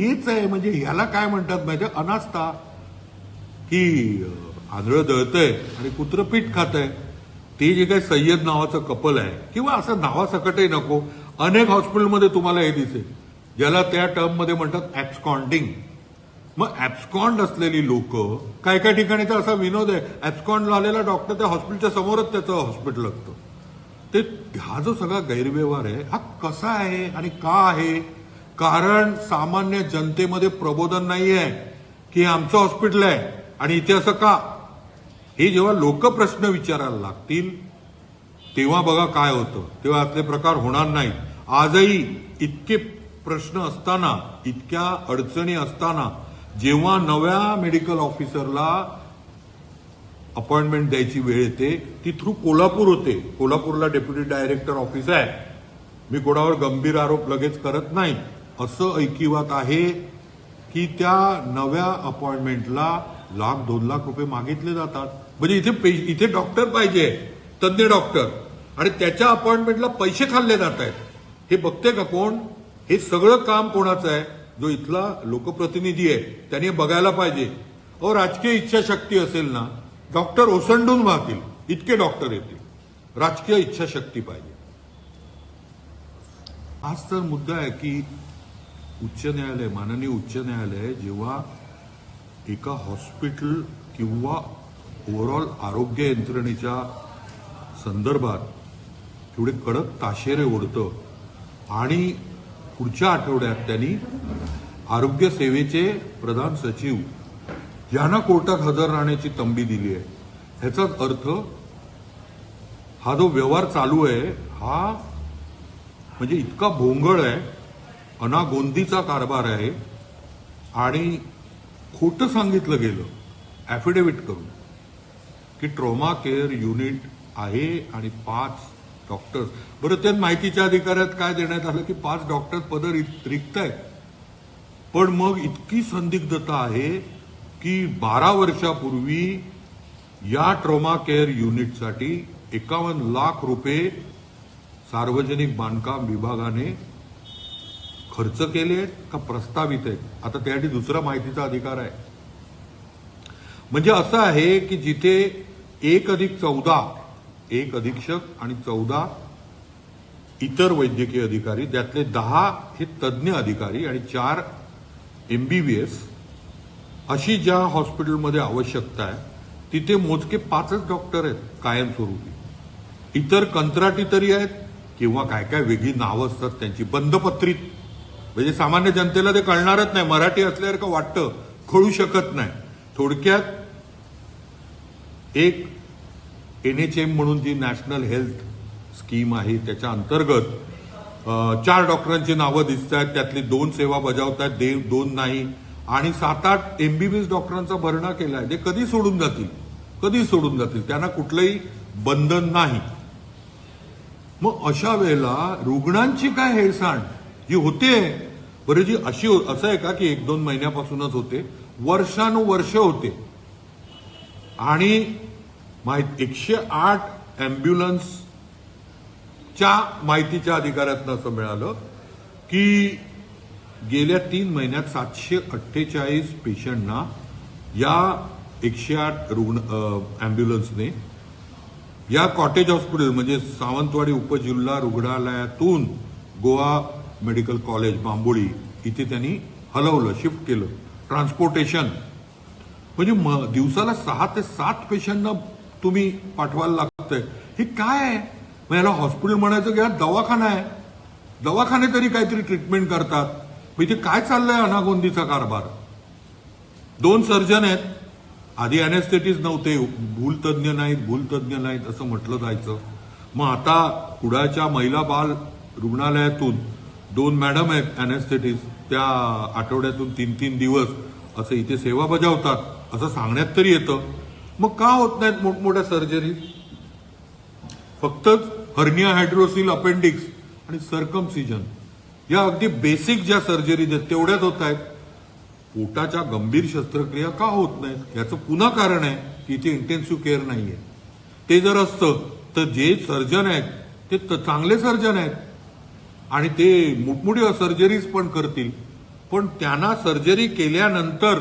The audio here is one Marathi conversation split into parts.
हेच आहे म्हणजे ह्याला काय म्हणतात माहिती अनास्था. की आंधळं दळतंय आणि कुत्रं पीठ खातंय. ते जे काही सय्यद नावाचं कपल आहे किंवा असं नावासकटही नको अनेक हॉस्पिटलमध्ये तुम्हाला हे दिसेल. ज्याला त्या टर्ममध्ये म्हणतात ॲब्स्कॉन्डिंग. मग ॲब्स्कॉन्ड असलेली लोक काय काय ठिकाणी तर असा विनोद आहे ऍब्स्कॉन्ड झालेला डॉक्टर त्या हॉस्पिटलच्या समोरच त्याचं हॉस्पिटल असतं. ते हा जो सगळा गैरव्यवहार आहे हा कसा आहे आणि का आहे? कारण सामान्य जनतेमध्ये प्रबोधन नाही आहे की आमचं हॉस्पिटल आहे आणि इथे असं का? हे जेव्हा लोक प्रश्न विचारायला लागतील तेव्हा बघा काय होतं. तेव्हा आपले प्रकार होणार नाही आजही इतके प्रश्न असताना इतक्या अडचणी असताना जेव्हा नव्या मेडिकल ऑफिसरला अपॉइंटमेंट द्यायची वेळ येते ती थ्रू कोल्हापूर होते. कोल्हापूरला डेप्युटी डायरेक्टर ऑफिस आहे. मी कोणावर गंभीर आरोप लगेच करत नाही. असं ऐकिवात आहे की त्या नव्या अपॉइंटमेंटला लाख दोन लाख रुपये मागितले जातात. म्हणजे इथे इथे डॉक्टर पाहिजे तज्ञ डॉक्टर. आणि त्याच्या अपॉइंटमेंटला पैसे खाल्ले जात आहेत. हे बघते का कोण? हे सगळं काम कोणाचं आहे? जो इथला लोकप्रतिनिधी आहे त्याने बघायला पाहिजे. अहो राजकीय इच्छाशक्ती असेल ना डॉक्टर ओसंडून वाहतील. इतके डॉक्टर येतील. राजकीय इच्छाशक्ती पाहिजे. आज तर मुद्दा आहे की उच्च न्यायालय माननीय उच्च न्यायालय जेव्हा एका हॉस्पिटल किंवा ओव्हरऑल आरोग्य यंत्रणेच्या संदर्भात एवढे कडक ताशेरे ओढतं आणि पुढच्या आठवड्यात त्यांनी आरोग्य सेवेचे प्रधान सचिव यांना कोर्टात हजर राहण्याची तंबी दिली आहे ह्याचाच अर्थ हा जो व्यवहार चालू आहे हा म्हणजे इतका भोंगळ आहे अनागोंदीचा कारभार आहे आणि खोटं सांगितलं गेलं ॲफिडेव्हिट करून की ट्रॉमा केअर युनिट आहे आणि पाच डॉक्टर्स बरं त्यात माहितीच्या अधिकाऱ्यात काय देण्यात आलं की पाच डॉक्टर पदर रिक्त रिक्त आहेत पण मग इतकी संदिग्धता आहे की बारा वर्षापूर्वी या ट्रॉमा केअर युनिटसाठी एकावन्न लाख रुपये सार्वजनिक बांधकाम विभागाने खर्च केले आहेत का प्रस्तावित आहेत? आता त्यासाठी दुसरा माहितीचा अधिकार आहे. म्हणजे असं आहे की जिथे एक अधिक चौदा एक अधीक्षक आणि चौदा इतर वैद्यकीय अधिकारी त्यातले दहा हे तज्ज्ञ अधिकारी आणि चार एम बी बी एस अशी ज्या हॉस्पिटलमध्ये आवश्यकता आहे तिथे मोजके पाचच डॉक्टर आहेत कायमस्वरूपी. इतर कंत्राटी तरी आहेत किंवा काय काय वेगळी नावं असतात त्यांची बंदपत्रित म्हणजे सामान्य जनतेला ते कळणारच नाही. मराठी असल्यासारखं वाटतं? कळू शकत नाही. थोडक्यात एक एन एच एम म्हणून जी नॅशनल हेल्थ स्कीम आहे त्याच्या अंतर्गत चार डॉक्टरांची नावं दिसत आहेत त्यातली दोन सेवा बजावत आहेत देव दोन नाही. आणि सात आठ एमबीबीएस डॉक्टरांचा भरणा केलाय. ते कधी सोडून जातील? कधी सोडून जातील? त्यांना कुठलंही बंधन नाही. मग अशा वेळेला रुग्णांची काय हेळसांड? जी होते. बरं जी अशी हो- असं आहे का की एक दोन महिन्यापासूनच होते वर्षानुवर्ष होते. आणि माहीत एकशे आठ ॲम्ब्युलन्सच्या माहितीच्या अधिकाऱ्यातनं असं मिळालं की गेल्या तीन महिन्यात सातशे अठ्ठेचाळीस पेशंटना या एकशे आठ रुग्ण ॲम्ब्युलन्सने या कॉटेज हॉस्पिटल म्हणजे सावंतवाडी उपजिल्हा रुग्णालयातून गोवा मेडिकल कॉलेज बांबोळी इथे त्यांनी हलवलं शिफ्ट केलं. ट्रान्सपोर्टेशन. म्हणजे म- दिवसाला सहा ते सात पेशंटना तुम्ही पाठवायला लागतंय. हे काय आहे? मग याला हॉस्पिटल म्हणायचं की हा दवाखाना आहे. दवाखाने तरी काहीतरी ट्रीटमेंट करतात. मग इथे काय चाललंय अनागोंदीचा कारभार? दोन सर्जन आहेत. आधी अनेस्थेटिस नव्हते भूलतज्ञ नाहीत भूलतज्ञ नाहीत असं म्हटलं जायचं. मग आता कुडाच्या महिला बाल रुग्णालयातून दोन मॅडम आहेत अनेस्थेटिस्ट त्या आठवड्यातून तीन तीन दिवस असं इथे सेवा बजावतात असं सांगण्यात तरी येतं. मग का होत नाहीत मोठमोठ्या सर्जरी फक्तच हर्निया हायड्रोसिल अपेंडिक्स आणि सर्कमसिजन या अगदी बेसिक ज्या सर्जरीज आहेत तेवढ्याच होत आहेत. पोटाच्या गंभीर शस्त्रक्रिया का होत नाहीत? याचं पुन्हा कारण आहे की इथे इंटेन्सिव्ह केअर नाहीये. ते जर असतं तर जे सर्जन आहेत ते त- चांगले सर्जन आहेत. आणि ते मोठमोठ्या सर्जरीज पण करतील. पण त्यांना सर्जरी केल्यानंतर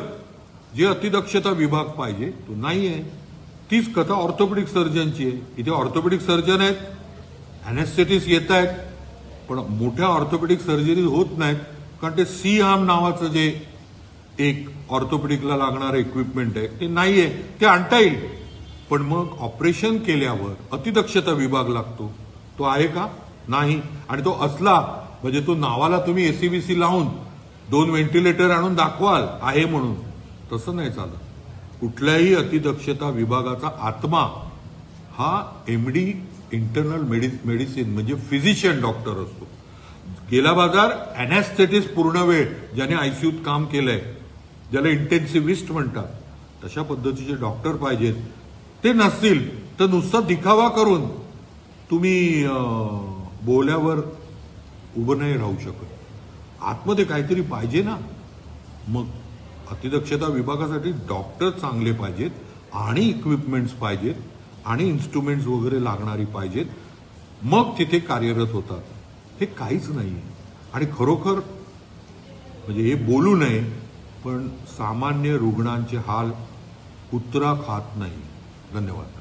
जे अतिदक्षता विभाग पाहिजे तो नाही आहे. तीच कथा ऑर्थोपेडिक सर्जनची आहे. इथे ऑर्थोपेडिक सर्जन आहेत अनेस्थेटिस येत आहेत पण मोठ्या ऑर्थोपेडिक सर्जरी होत नाहीत कारण ते सी आम नावाचं जे एक ऑर्थोपेडिकला लागणारं इक्विपमेंट आहे ते नाही आहे. ते आणता येईल पण मग ऑपरेशन केल्यावर अतिदक्षता विभाग लागतो. तो आहे का? नाही. आणि तो असला म्हणजे तो नावाला तुम्ही एसीबीसी लावून दोन व्हेंटिलेटर आणून दाखवाल आहे म्हणून. तसं नाही चालत. कुठल्याही अतिदक्षता विभागाचा आत्मा हा M D internal medi medicine म्हणजे फिजिशियन डॉक्टर असतो. गेला बाजार अनॅस्थेटिस पूर्ण वेळ ज्याने आयसीयूत काम केलंय ज्याला इंटेन्सिव्हिस्ट म्हणतात तशा पद्धतीचे डॉक्टर पाहिजेत. ते नसतील तर नुसता दिखावा करून तुम्ही बोल्यावर उभं नाही राहू शकत. आतमध्ये काहीतरी पाहिजे ना? मग अतिदक्षता विभागासाठी डॉक्टर चांगले पाहिजेत आणि इक्विपमेंट्स पाहिजेत आणि इन्स्ट्रुमेंट्स वगैरे लागणारी पाहिजेत. मग तिथे कार्यरत होतात. हे काहीच नाही. आणि खरोखर म्हणजे हे बोलू नये पण सामान्य रुग्णांचे हाल कुत्रा खात नाही. धन्यवाद.